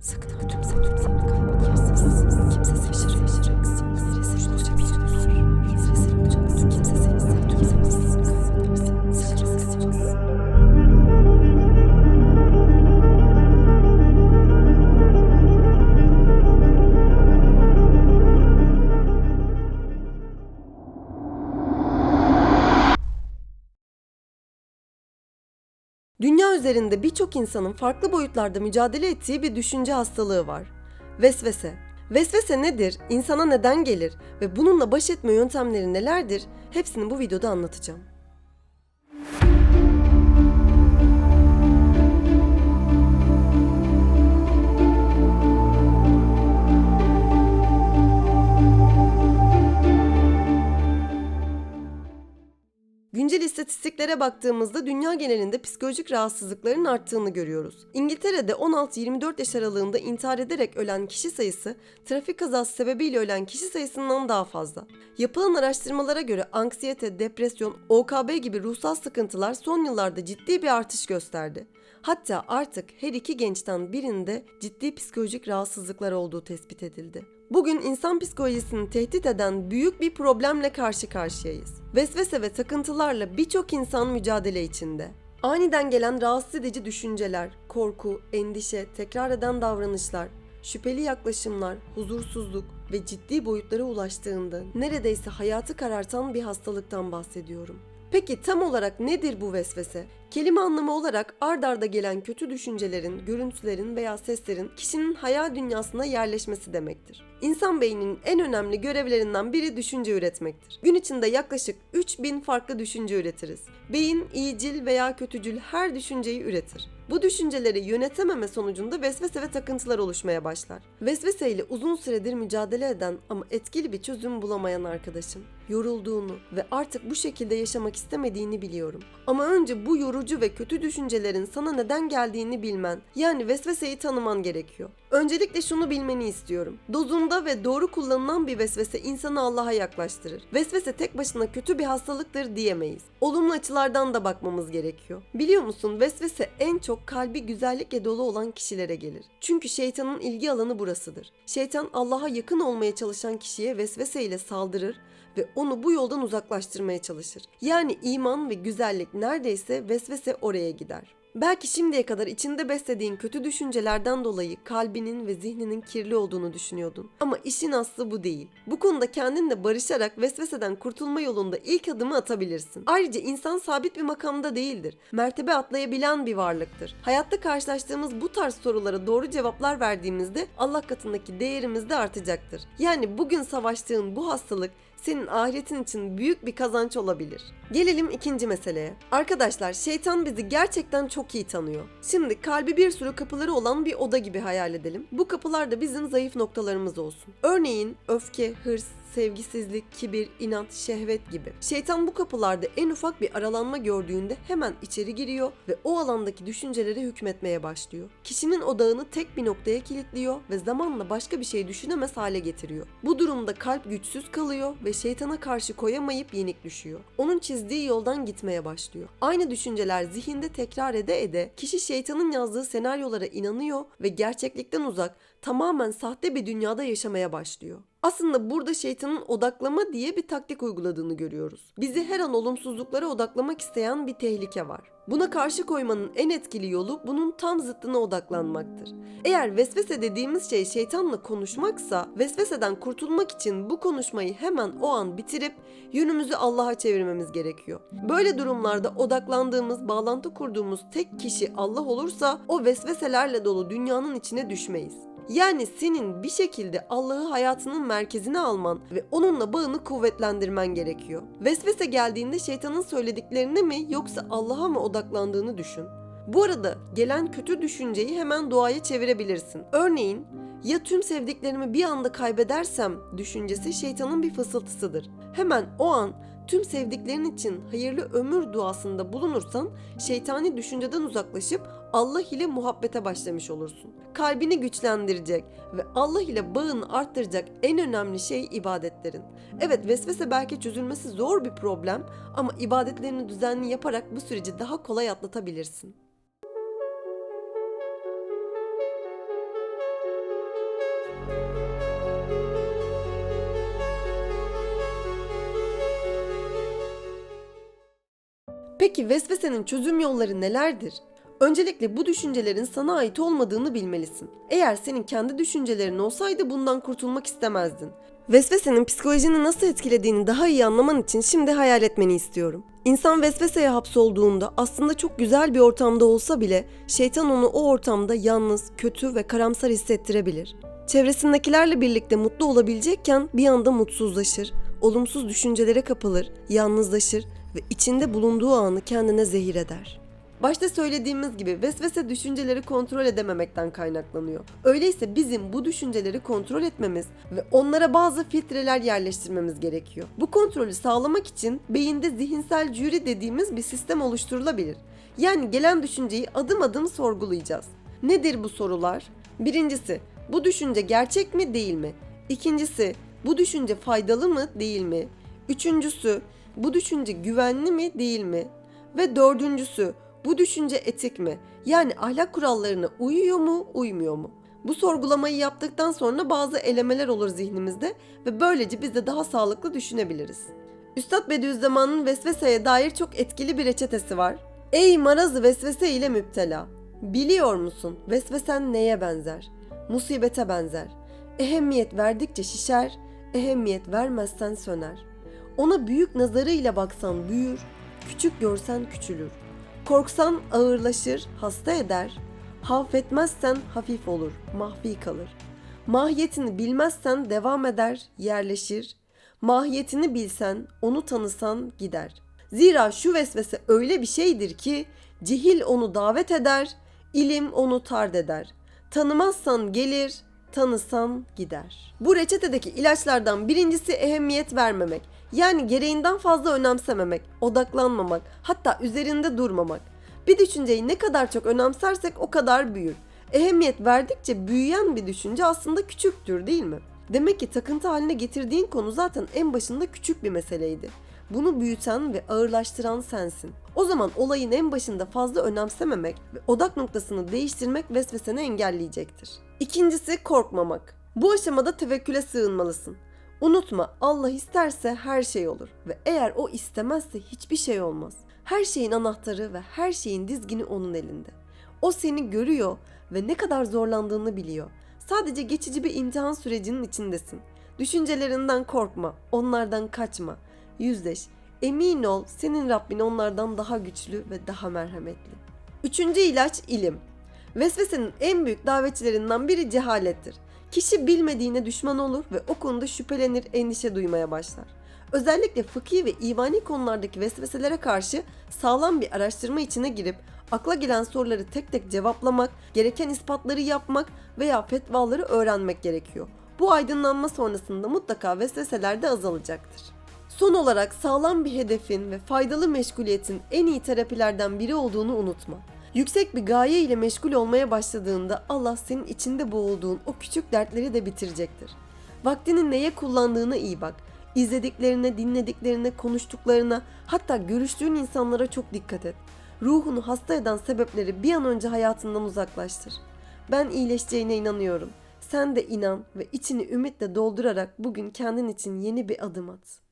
Sakın Dünya üzerinde birçok insanın farklı boyutlarda mücadele ettiği bir düşünce hastalığı var. Vesvese. Vesvese nedir? İnsana neden gelir? Ve bununla baş etme yöntemleri nelerdir? Hepsini bu videoda anlatacağım. Güncel istatistiklere baktığımızda dünya genelinde psikolojik rahatsızlıkların arttığını görüyoruz. İngiltere'de 16-24 yaş aralığında intihar ederek ölen kişi sayısı trafik kazası sebebiyle ölen kişi sayısından daha fazla. Yapılan araştırmalara göre anksiyete, depresyon, OKB gibi ruhsal sıkıntılar son yıllarda ciddi bir artış gösterdi. Hatta artık her iki gençten birinde ciddi psikolojik rahatsızlıklar olduğu tespit edildi. Bugün insan psikolojisini tehdit eden büyük bir problemle karşı karşıyayız. Vesvese ve takıntılarla birçok insan mücadele içinde. Aniden gelen rahatsız edici düşünceler, korku, endişe, tekrar eden davranışlar, şüpheli yaklaşımlar, huzursuzluk ve ciddi boyutlara ulaştığında neredeyse hayatı karartan bir hastalıktan bahsediyorum. Peki tam olarak nedir bu vesvese? Kelime anlamı olarak ard arda gelen kötü düşüncelerin, görüntülerin veya seslerin kişinin hayal dünyasına yerleşmesi demektir. İnsan beyninin en önemli görevlerinden biri düşünce üretmektir. Gün içinde yaklaşık 3000 farklı düşünce üretiriz. Beyin iyicil veya kötücül her düşünceyi üretir. Bu düşünceleri yönetememe sonucunda vesvese ve takıntılar oluşmaya başlar. Vesvese ile uzun süredir mücadele eden ama etkili bir çözüm bulamayan arkadaşım. Yorulduğunu ve artık bu şekilde yaşamak istemediğini biliyorum. Ama önce bu yorucu ve kötü düşüncelerin sana neden geldiğini bilmen, yani vesveseyi tanıman gerekiyor. Öncelikle şunu bilmeni istiyorum. Dozunda ve doğru kullanılan bir vesvese insanı Allah'a yaklaştırır. Vesvese tek başına kötü bir hastalıktır diyemeyiz. Olumlu açılardan da bakmamız gerekiyor. Biliyor musun vesvese en çok kalbi güzellikle dolu olan kişilere gelir. Çünkü şeytanın ilgi alanı burasıdır. Şeytan Allah'a yakın olmaya çalışan kişiye vesvese ile saldırır ve onu bu yoldan uzaklaştırmaya çalışır. Yani iman ve güzellik neredeyse vesvese oraya gider. Belki şimdiye kadar içinde beslediğin kötü düşüncelerden dolayı kalbinin ve zihninin kirli olduğunu düşünüyordun. Ama işin aslı bu değil. Bu konuda kendinle barışarak vesveseden kurtulma yolunda ilk adımı atabilirsin. Ayrıca insan sabit bir makamda değildir. Mertebe atlayabilen bir varlıktır. Hayatta karşılaştığımız bu tarz sorulara doğru cevaplar verdiğimizde Allah katındaki değerimiz de artacaktır. Yani bugün savaştığın bu hastalık senin ahiretin için büyük bir kazanç olabilir. Gelelim ikinci meseleye. Arkadaşlar şeytan bizi gerçekten çok iyi tanıyor. Şimdi kalbi bir sürü kapıları olan bir oda gibi hayal edelim. Bu kapılar da bizim zayıf noktalarımız olsun. Örneğin öfke, hırs, sevgisizlik, kibir, inat, şehvet gibi. Şeytan bu kapılarda en ufak bir aralanma gördüğünde hemen içeri giriyor ve o alandaki düşüncelere hükmetmeye başlıyor. Kişinin odağını tek bir noktaya kilitliyor ve zamanla başka bir şey düşünemez hale getiriyor. Bu durumda kalp güçsüz kalıyor ve şeytana karşı koyamayıp yenik düşüyor. Onun çizdiği yoldan gitmeye başlıyor. Aynı düşünceler zihinde tekrar ede ede kişi şeytanın yazdığı senaryolara inanıyor ve gerçeklikten uzak, tamamen sahte bir dünyada yaşamaya başlıyor. Aslında burada şeytanın odaklama diye bir taktik uyguladığını görüyoruz. Bizi her an olumsuzluklara odaklamak isteyen bir tehlike var. Buna karşı koymanın en etkili yolu bunun tam zıttına odaklanmaktır. Eğer vesvese dediğimiz şey şeytanla konuşmaksa, vesveseden kurtulmak için bu konuşmayı hemen o an bitirip yönümüzü Allah'a çevirmemiz gerekiyor. Böyle durumlarda odaklandığımız, bağlantı kurduğumuz tek kişi Allah olursa o vesveselerle dolu dünyanın içine düşmeyiz. Yani senin bir şekilde Allah'ı hayatının merkezine alman ve onunla bağını kuvvetlendirmen gerekiyor. Vesvese geldiğinde şeytanın söylediklerine mi yoksa Allah'a mı odaklandığını düşün. Bu arada gelen kötü düşünceyi hemen duaya çevirebilirsin. Örneğin ya tüm sevdiklerimi bir anda kaybedersem düşüncesi şeytanın bir fısıltısıdır. Hemen o an tüm sevdiklerin için hayırlı ömür duasında bulunursan şeytani düşünceden uzaklaşıp Allah ile muhabbete başlamış olursun. Kalbini güçlendirecek ve Allah ile bağını arttıracak en önemli şey ibadetlerin. Evet vesvese belki çözülmesi zor bir problem ama ibadetlerini düzenli yaparak bu süreci daha kolay atlatabilirsin. Peki vesvesenin çözüm yolları nelerdir? Öncelikle bu düşüncelerin sana ait olmadığını bilmelisin. Eğer senin kendi düşüncelerin olsaydı bundan kurtulmak istemezdin. Vesvesenin psikolojini nasıl etkilediğini daha iyi anlaman için şimdi hayal etmeni istiyorum. İnsan vesveseye hapsolduğunda aslında çok güzel bir ortamda olsa bile şeytan onu o ortamda yalnız, kötü ve karamsar hissettirebilir. Çevresindekilerle birlikte mutlu olabilecekken bir anda mutsuzlaşır, olumsuz düşüncelere kapılır, yalnızlaşır ve içinde bulunduğu anı kendine zehir eder. Başta söylediğimiz gibi vesvese düşünceleri kontrol edememekten kaynaklanıyor. Öyleyse bizim bu düşünceleri kontrol etmemiz ve onlara bazı filtreler yerleştirmemiz gerekiyor. Bu kontrolü sağlamak için beyinde zihinsel jüri dediğimiz bir sistem oluşturulabilir. Yani gelen düşünceyi adım adım sorgulayacağız. Nedir bu sorular? Birincisi, bu düşünce gerçek mi değil mi? İkincisi, bu düşünce faydalı mı değil mi? Üçüncüsü, bu düşünce güvenli mi değil mi? Ve dördüncüsü, bu düşünce etik mi? Yani ahlak kurallarına uyuyor mu, uymuyor mu? Bu sorgulamayı yaptıktan sonra bazı elemeler olur zihnimizde ve böylece biz de daha sağlıklı düşünebiliriz. Üstad Bediüzzaman'ın vesveseye dair çok etkili bir reçetesi var. Ey marazı vesvese ile müptela. Biliyor musun vesvesen neye benzer? Musibete benzer. Ehemmiyet verdikçe şişer, ehemmiyet vermezsen söner. Ona büyük nazarıyla baksan büyür, küçük görsen küçülür. Korksan ağırlaşır, hasta eder. Hafetmezsen hafif olur, mahvi kalır. Mahiyetini bilmezsen devam eder, yerleşir. Mahiyetini bilsen, onu tanısan gider. Zira şu vesvese öyle bir şeydir ki cihil onu davet eder, ilim onu tard eder. Tanımazsan gelir, tanısan gider. Bu reçetedeki ilaçlardan birincisi ehemmiyet vermemek. Yani gereğinden fazla önemsememek, odaklanmamak, hatta üzerinde durmamak. Bir düşünceyi ne kadar çok önemsersek o kadar büyür. Ehemmiyet verdikçe büyüyen bir düşünce aslında küçüktür değil mi? Demek ki takıntı haline getirdiğin konu zaten en başında küçük bir meseleydi. Bunu büyüten ve ağırlaştıran sensin. O zaman olayın en başında fazla önemsememek ve odak noktasını değiştirmek vesveseni engelleyecektir. İkincisi korkmamak. Bu aşamada tevekküle sığınmalısın. Unutma Allah isterse her şey olur ve eğer o istemezse hiçbir şey olmaz. Her şeyin anahtarı ve her şeyin dizgini onun elinde. O seni görüyor ve ne kadar zorlandığını biliyor. Sadece geçici bir imtihan sürecinin içindesin. Düşüncelerinden korkma, onlardan kaçma. Yüzleş. Emin ol senin Rabbin onlardan daha güçlü ve daha merhametli. Üçüncü ilaç ilim. Vesvesenin en büyük davetçilerinden biri cehalettir. Kişi bilmediğine düşman olur ve o konuda şüphelenir, endişe duymaya başlar. Özellikle fıkhi ve imani konulardaki vesveselere karşı sağlam bir araştırma içine girip akla gelen soruları tek tek cevaplamak, gereken ispatları yapmak veya fetvaları öğrenmek gerekiyor. Bu aydınlanma sonrasında mutlaka vesveseler de azalacaktır. Son olarak sağlam bir hedefin ve faydalı meşguliyetin en iyi terapilerden biri olduğunu unutma. Yüksek bir gaye ile meşgul olmaya başladığında Allah senin içinde boğulduğun o küçük dertleri de bitirecektir. Vaktini neye kullandığına iyi bak. İzlediklerine, dinlediklerine, konuştuklarına, hatta görüştüğün insanlara çok dikkat et. Ruhunu hasta eden sebepleri bir an önce hayatından uzaklaştır. Ben iyileşeceğine inanıyorum. Sen de inan ve içini ümitle doldurarak bugün kendin için yeni bir adım at.